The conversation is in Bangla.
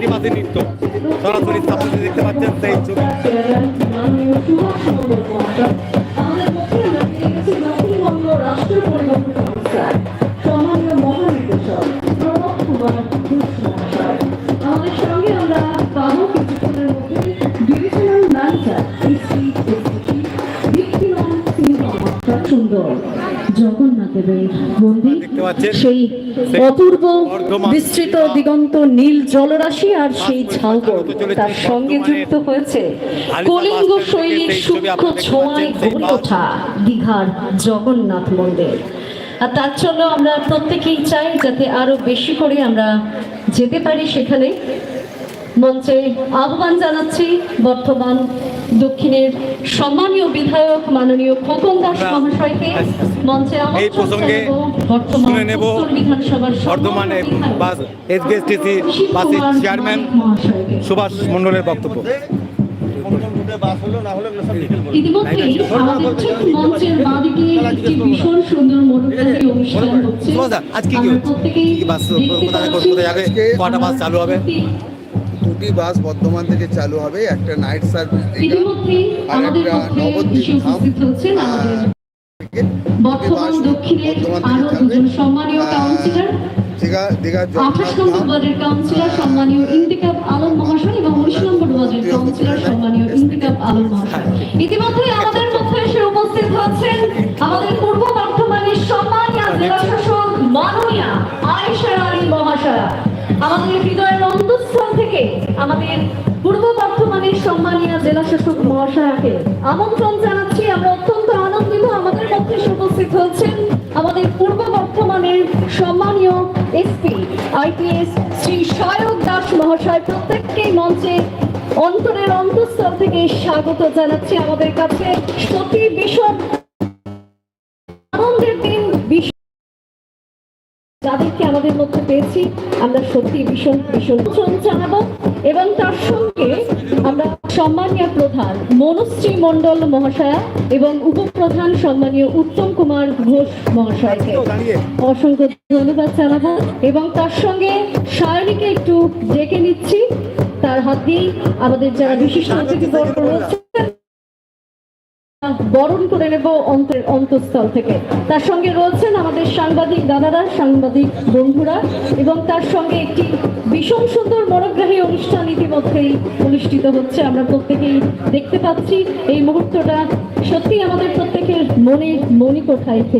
আদিবাসী নৃত্য। সরাসরি স্থাপত্য দেখতে পাচ্ছেন সেই ছবি সুন্দর জগন্নাথ মন্দির সেই অপূর্ব বিস্তৃত দিগন্ত নীল জলরাশি আর সেই ঝাউবন তার সঙ্গে যুক্ত হয়েছে কলিঙ্গ শৈলীর সূক্ষ্ম ছোঁয়ায় গড়ে ওঠা দীঘার জগন্নাথ মন্দির। আর তার জন্য আমরা প্রত্যেকেই চাই যাতে আরও বেশি করে আমরা যেতে পারি সেখানে। মঞ্চে আহ্বান জানাচ্ছি বর্তমান দক্ষিণের সম্মানীয় বিধায়ক মাননীয় খোকন দাস মহাশয়কে। মঞ্চে এই প্রসঙ্গে শুনে নেব বর্ধমানে এসবিএসটিসি বাসের চেয়ারম্যান সুভাষ মণ্ডলের বক্তব্য। ইতিমধ্যেই আমাদের ঠিক মঞ্চের বাঁদিকে একটি ভীষণ সুন্দর মনোগ্রাহী অনুষ্ঠান হচ্ছে। আজকে কি প্রত্যেকেই কি কি বাস দেখতে কোথায় পাচ্ছি। কোথায় যাবে কটা বাস চালু হবে? দুটি বাস বর্ধমান থেকে চালু হবে একটা নাইট সার্ভিস আর একটা নবদ্বীপ ধাম, উপস্থিত হচ্ছেন আমাদের থেকে বর্তমান দক্ষিণের আরও দুজন সম্মানীয় কাউন্সিলর দীঘা দীঘার আঠাশ নম্বর ওয়ার্ডের কাউন্সিলর সম্মানীয় ইন্তিকাব আলম মহাশয় এবং উনিশ নম্বর ওয়ার্ডের কাউন্সিলর সম্মানীয় ইন্তিকাব আলম মহাশয়। ইতিমধ্যে আমাদের মধ্যে এসে উপস্থিত হচ্ছেন আমাদের আমাদের হৃদয়ের অন্তঃস্থল থেকে আমাদের পূর্ব বর্ধমানের সম্মানীয় জেলা শাসক মহাশয়াকে আমন্ত্রণ জানাচ্ছি। আমরা অত্যন্ত আনন্দিত আমাদের মধ্যে উপস্থিত হচ্ছেন আমাদের পূর্ব বর্ধমানের সম্মানীয় এসপি, আইপিএস শ্রী সায়ক দাস মহাশয়। প্রত্যেককেই মঞ্চে অন্তরের অন্তঃস্থল থেকে স্বাগত জানাচ্ছি। আমাদের কাছে সত্যি ভীষণ যাদেরকে আমাদের মধ্যে পেয়েছি, আমরা সত্যি ভীষণ ভীষণ জানাব। এবং তার সঙ্গে আমরা সম্মানীয় প্রধান মনুশ্রী মণ্ডল মহাশয়া এবং উপপ্রধান সম্মানীয় উত্তম কুমার ঘোষ মহাশয়কে অসংখ্য ধন্যবাদ জানাব। এবং তার সঙ্গে সায়নীকে একটু ডেকে নিচ্ছি। তার হাত দিয়েই আমাদের যারা বিশিষ্ট অতিথিবর্গ রয়েছেন বরণ করে নেব অন্তরের অন্তঃস্থল থেকে। তার সঙ্গে রয়েছেন আমাদের সাংবাদিক দাদারা, সাংবাদিক বন্ধুরা, এবং তার সঙ্গে একটি ভীষণ সুন্দর মনোগ্রাহী অনুষ্ঠান ইতিমধ্যেই অনুষ্ঠিত হচ্ছে। আমরা প্রত্যেকেই দেখতে পাচ্ছি এই মুহূর্তটা সত্যি আমাদের প্রত্যেকের মনে মনে মণিকোঠায়